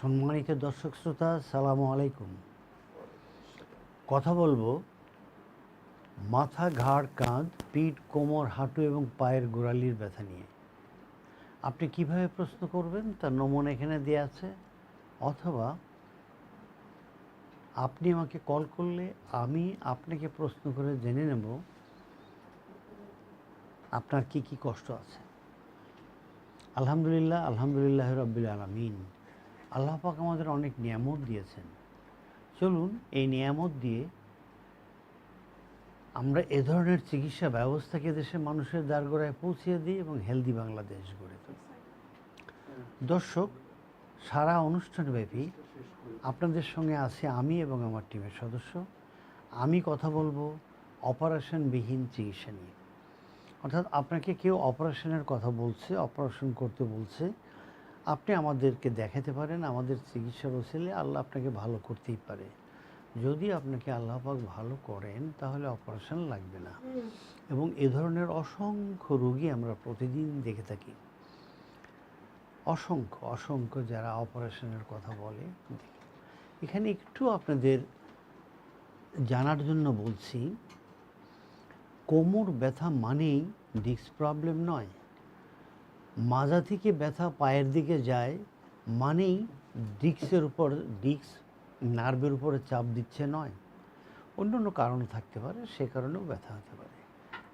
সম্মানিত দর্শক শ্রোতা, সালামু আলাইকুম। কথা বলব, মাথা ঘাড় কাঁধ, পিঠ, কোমর, হাঁটু এবং পায়ের গোড়ালির ব্যথা নিয়ে। আপনি কীভাবে প্রশ্ন করবেন তার নমুনা এখানে দেওয়া আছে, অথবা আপনি আমাকে কল করলে আমি আপনাকে প্রশ্ন করে জেনে নেব আপনার কি কি কষ্ট আছে। আলহামদুলিল্লাহ আলহামদুলিল্লাহ রব্বিল আলমিন। আল্লাহ পাক আমাদের অনেক নিয়ামত দিয়েছেন। চলুন এই নিয়ামত দিয়ে আমরা এ ধরনের চিকিৎসা ব্যবস্থাকে দেশের মানুষের দ্বারগোড়ায় পৌঁছিয়ে দিই এবং হেলদি বাংলাদেশ গড়ে তুলি। দর্শক, সারা অনুষ্ঠানব্যাপী আপনাদের সঙ্গে আছে আমি এবং আমার টিমের সদস্য। আমি কথা বলব অপারেশনবিহীন চিকিৎসা নিয়ে। অর্থাৎ আপনাকে কেউ অপারেশনের কথা বলছে, অপারেশন করতে বলছে আপনি আমাদেরকে দেখাতে পারেন আমাদের চিকিৎসার ওসিলে আল্লাহ আপনাকে ভালো করতেই পারে। যদি আপনাকে আল্লাহ পাক ভালো করেন তাহলে অপারেশন লাগবে না। এবং এ ধরনের অসংখ্য রোগী আমরা প্রতিদিন দেখে থাকি। অসংখ্য অসংখ্য যারা অপারেশনের কথা বলে। এখানে একটু আপনাদের জানার জন্য বলছি কোমর ব্যথা মানেই ডিস্ক প্রবলেম নয়। মাজা থেকে ব্যথা পায়ের দিকে যায় মানেই ডিস্কের উপর, ডিস্ক নার্ভের উপরে চাপ দিচ্ছে নয়। অন্য অন্য কারণ থাকতে পারে, সে কারণেও ব্যথা হতে পারে।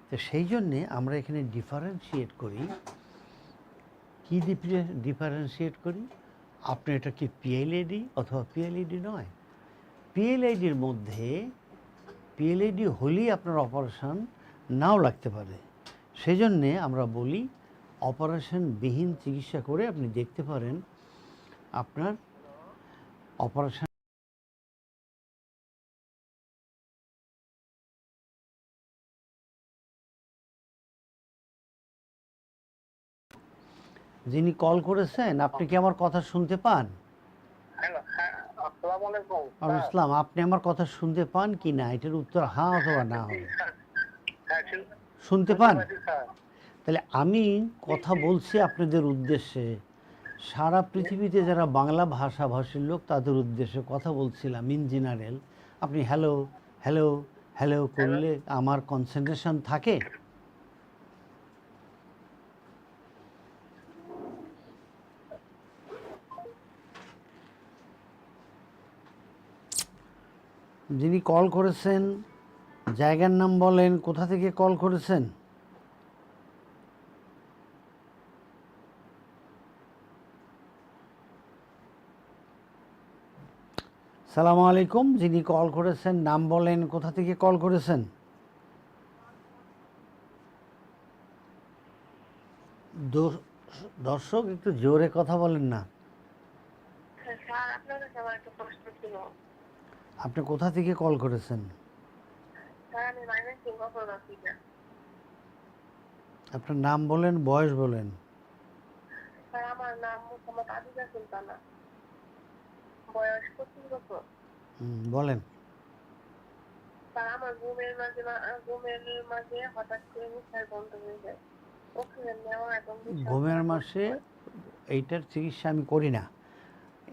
তো সেই জন্যে আমরা এখানে ডিফারেন্সিয়েট করি। কী ডিফারেন্সিয়েট করি? আপনি এটা কি পিএলএডি অথবা পিএলইডি নয়? পিএলআইডির মধ্যে পিএলআইডি হলেই আপনার অপারেশন নাও লাগতে পারে। সেজন্যে আমরা বলি অপারেশনবিহীন চিকিৎসা করে আপনি দেখতে পারেন আপনার অপারেশন যিনি কল করেছেন আপনি কি আমার কথা শুনতে পান? হ্যাঁ আসসালামু আপনি আমার কথা শুনতে পান কি না? এটার উত্তর হ্যাঁ অথবা না হবে। হ্যাঁ শুনতে পান? তাহলে আমি কথা বলছি আপনাদের উদ্দেশ্যে। সারা পৃথিবীতে যারা বাংলা ভাষাভাষীর লোক তাদের উদ্দেশ্যে কথা বলছিলাম ইন জেনারেল আপনি হ্যালো হ্যালো হ্যালো করলে আমার কনসেন্ট্রেশন থাকে? যিনি কল করেছেন জায়গার নাম বলেন কোথা থেকে কল করেছেন? সালামু আলাইকুম যিনি কল করেছেন নাম বলেন কোথা থেকে কল করেছেন? দর্শক একটু জোরে কথা বলেন না। ছিল। আপনি কোথা থেকে কল করেছেন? আপনার নাম বলেন বয়স বলেন। আমার নাম মোহাম্মদ সুলতানা। বয়স পঁচিশ বছর বলেন। আমার ঘুমের মাঝে ঘুমের মাঝে হঠাৎ করে নিঃশ্বাস বন্ধ হয়ে যায়। অক্সিজেন নেওয়া এবং ঘুমের মাসে এইটার চিকিৎসা আমি করি না।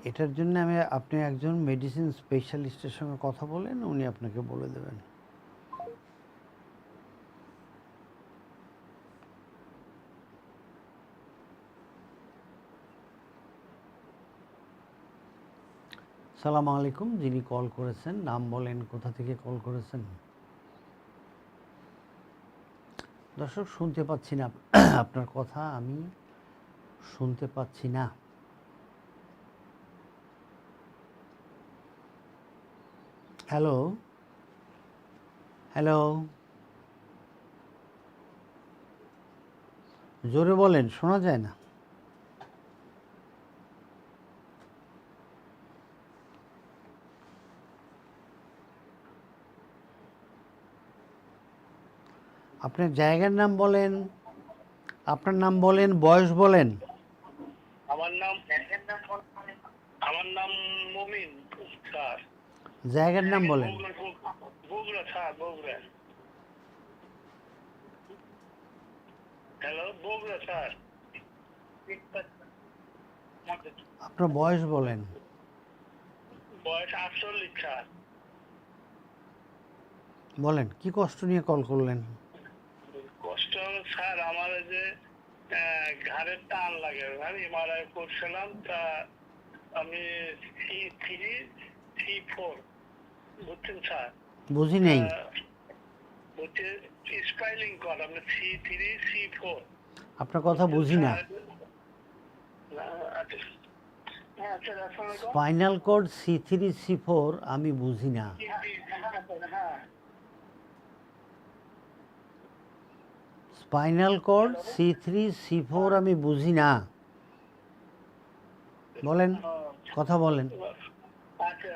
এটার জন্য আমি আপনি একজন মেডিসিন স্পেশালিস্টের সঙ্গে কথা বলেন উনি আপনাকে বলে দেবেন। সালাম আলাইকুম, যিনি কল করেছেন, নাম বলেন, কোথা থেকে কল করেছেন? দর্শক, শুনতে পাচ্ছি না আপনার কথা, আমি শুনতে পাচ্ছি না। হ্যালো? হ্যালো? জোরে বলেন, শোনা যায় না? আপনার জায়গার নাম বলেন আপনার নাম বলেন বয়স বলেন। আমার নাম আমার নাম মুমিন স্যার জায়গার নাম বলেন। Bogura sir Bogura. Hello Bogura sir. আপনার বয়স বলেন। বয়স আটচল্লিশ স্যার। বলেন কি কষ্ট নিয়ে কল করলেন? কষ্ট স্যার আমার যে ঘাড়ের টান লাগে আমি এমআরআই করছিলাম তা আমি সি থ্রি সি ফোর বুঝছেন স্যার? বুঝি নেই। হচ্ছে স্পাইলিং আপনি সি থ্রি সি ফোর। আপনার কথা বুঝি না। আচ্ছা। হ্যাঁ sir spinal cord C three C four আমি বুঝি না। Spinal cord C three C four আমি বুঝি না। বলেন কথা বলেন। আচ্ছা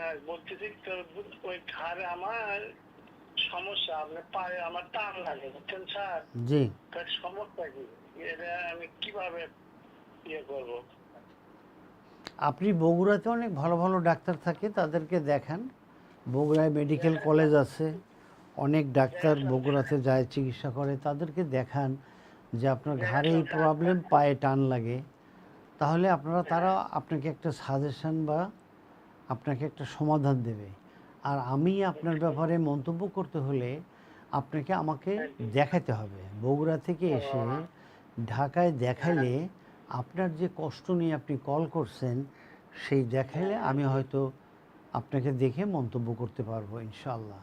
আমার সমস্যা আপনার পায়ে আমার টান লাগে বুঝছেন স্যার? জি। সমস্যা কি? এটা আমি কীভাবে ইয়ে করব? আপনি বগুড়াতে অনেক ভালো ভালো ডাক্তার থাকে তাদেরকে দেখান। বগুড়ায় মেডিকেল কলেজ আছে। অনেক ডাক্তার বগুড়াতে যায়, চিকিৎসা করে, তাদেরকে দেখান যে আপনার ঘাড়ে এই প্রবলেম পায়ে টান লাগে। তাহলে আপনারা, তারা আপনাকে একটা সাজেশন বা আপনাকে একটা সমাধান দেবে। আর আমি আপনার ব্যাপারে মন্তব্য করতে হলে আপনাকে আমাকে দেখাতে হবে। বগুড়া থেকে এসে ঢাকায় দেখালে আপনার যে কষ্ট নিয়ে আপনি কল করছেন, সেই দেখাইলে আমি হয়তো আপনাকে দেখে মন্তব্য করতে পারব ইনশাল্লাহ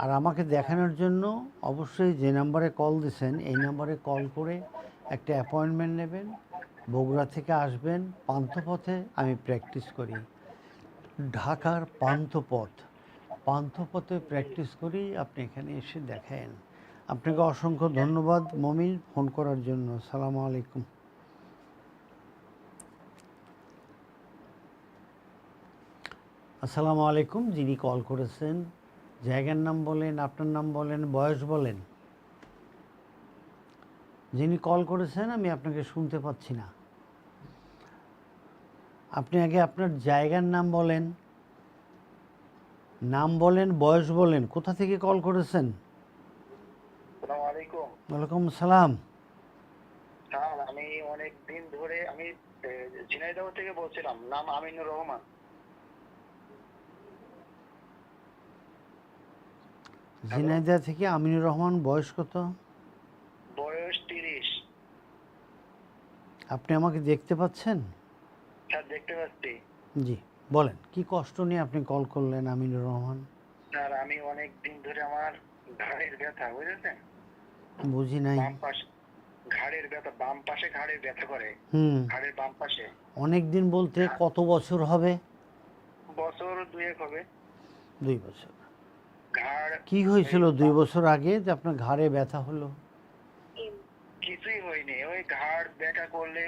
আর আমাকে দেখানোর জন্য অবশ্যই যে নাম্বারে কল দিছেন এই নাম্বারে কল করে একটা অ্যাপয়েন্টমেন্ট নেবেন, বগুড়া থেকে আসবেন, পান্থপথে আমি প্র্যাকটিস করি। ঢাকার পান্থপথ, পান্থপথে প্র্যাকটিস করি আপনি এখানে এসে দেখেন। আপনাকে অসংখ্য ধন্যবাদ মমিন ফোন করার জন্য। সালাম আলাইকুম। আসসালামু আলাইকুম যিনি কল করেছেন। জায়গার নাম বলেন আপনার নাম বলেন বয়স বলেন। যিনি কল করেছেন আমি আপনাকে শুনতে পাচ্ছি না। আপনি আগে আপনার জায়গার নাম বলেন নাম বলেন বয়স বলেন কোথা থেকে কল করেছেন? ওয়ালাইকুম সালাম আমি অনেক দিন ধরে আমি ঝিনাইদহ থেকে বলছিলাম নাম আমিনুর রহমান। ঝিনাইদহ থেকে আমিনুর রহমান বয়স কত? বয়স তিরিশ। আপনি আমাকে দেখতে পাচ্ছেন? স্যার দেখতে পাচ্ছি। জি বলেন কি কষ্ট নিয়ে আপনি কল করলেন আমিনুর রহমান? স্যার আমি অনেক দিন ধরে আমার ঘাড়ের ব্যথা বুঝেছেন? বুঝি নাই। বাম পাশে ঘাড়ের ব্যথা বাম পাশে ঘাড়ের ব্যথা করে। হুম। ঘাড়ের বাম পাশে। অনেক দিন বলতে কত বছর হবে? বছর দুয়েক হবে। দুই বছর। কি হয়েছিল দুই বছর আগে যে আপনার ঘাড়ে ব্যথা হলো? কিছুই হয়নি। ওই ঘাড় ব্যথা করলে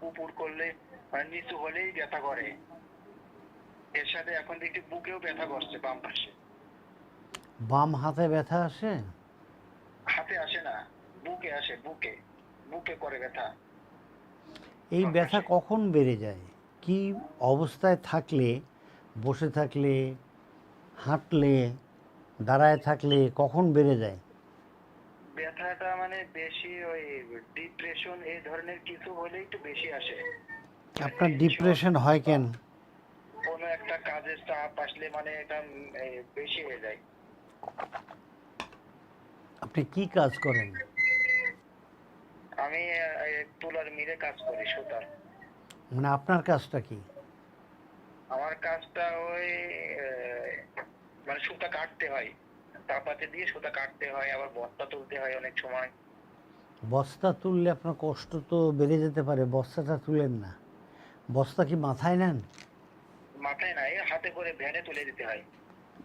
পুপুর করলে মানে নিচু হলেই ব্যথা করে। এর সাথে এখন দেখি বুকেও ব্যথা করছে বাম পাশে। বাম হাতে ব্যথা আসে? হাতে আসে না বুকে আসে বুকে। বুকে করে ব্যথা। এই ব্যথা কখন বেড়ে যায়? কি অবস্থায় থাকলে বসে থাকলে হাঁটলে দাঁড়ায় থাকলে কখন বেড়ে যায়? ব্যথাটা মানে বেশি ওই ডিপ্রেশন এই ধরনের কিছু হলে একটু বেশি আসে। আপনার ডিপ্রেশন হয় কেন? কোনো একটা কাজের চাপ আসলে মানে এটা বেশি হয়ে যায়। আপনি কি কাজ করেন? আমি তুলার মিলে কাজ করি সুতার। মানে আপনার কাজটা কি? আমার কাজটা ওই মানে সুতা কাটতে হয়। তাপাতে দিয়ে সুতা কাটতে হয় আবার বস্তা তুলতে হয় অনেক সময়। বস্তা তুললে আপনার কষ্ট তো বেড়ে যেতে পারে বস্তাটা তুলেন না। বস্তা কি মাথায় নেন? মাথায় নাই হাতে করে ভ্যানে তুলে দিতে হয়।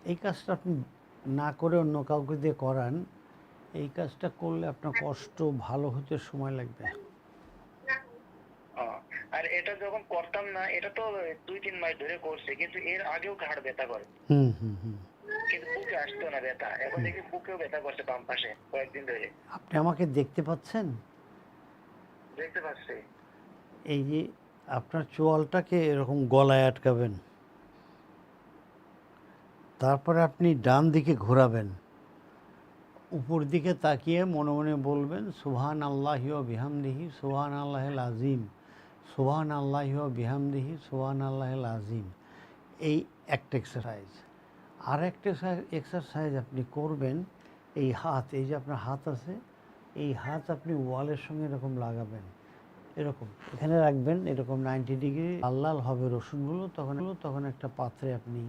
এই কাজটা আপনি না করে অন্য কাউকে দিয়ে করান এই কাজটা করলে আপনার কষ্ট ভালো হতে সময় লাগবে। আর এটা যখন করতাম না এটা তো দুই তিন মাস ধরে করছে কিন্তু এর আগেও ঘাড় ব্যথা করে। হুম হুম হুম। বুকে আসতো না ব্যথা। এখন দেখি বুকেও ব্যথা করছে বাম পাশে কয়েকদিন ধরে। আপনি আমাকে দেখতে পাচ্ছেন? দেখতে পাচ্ছি। এই যে আপনার চোয়ালটাকে এরকম গলায় আটকাবেন। তারপরে আপনি ডান দিকে ঘোরাবেন। উপর দিকে তাকিয়ে মনে মনে বলবেন সুহান আল্লাহ বিহামদিহি সুহান আল্লাহ আজিম সুহান আল্লাহ বিহামদিহি সুহান আল্লাহ আজিম এই একটা এক্সারসাইজ আর একটা এক্সারসাইজ আপনি করবেন, এই হাত, এই যে আপনার হাত আছে, এই হাত আপনি ওয়ালের সঙ্গে এরকম লাগাবেন। এরকম, এখানে রাখবেন, এরকম নাইনটি ডিগ্রি লাল লাল হবে রসুনগুলো, তখন তখন একটা পাত্রে আপনি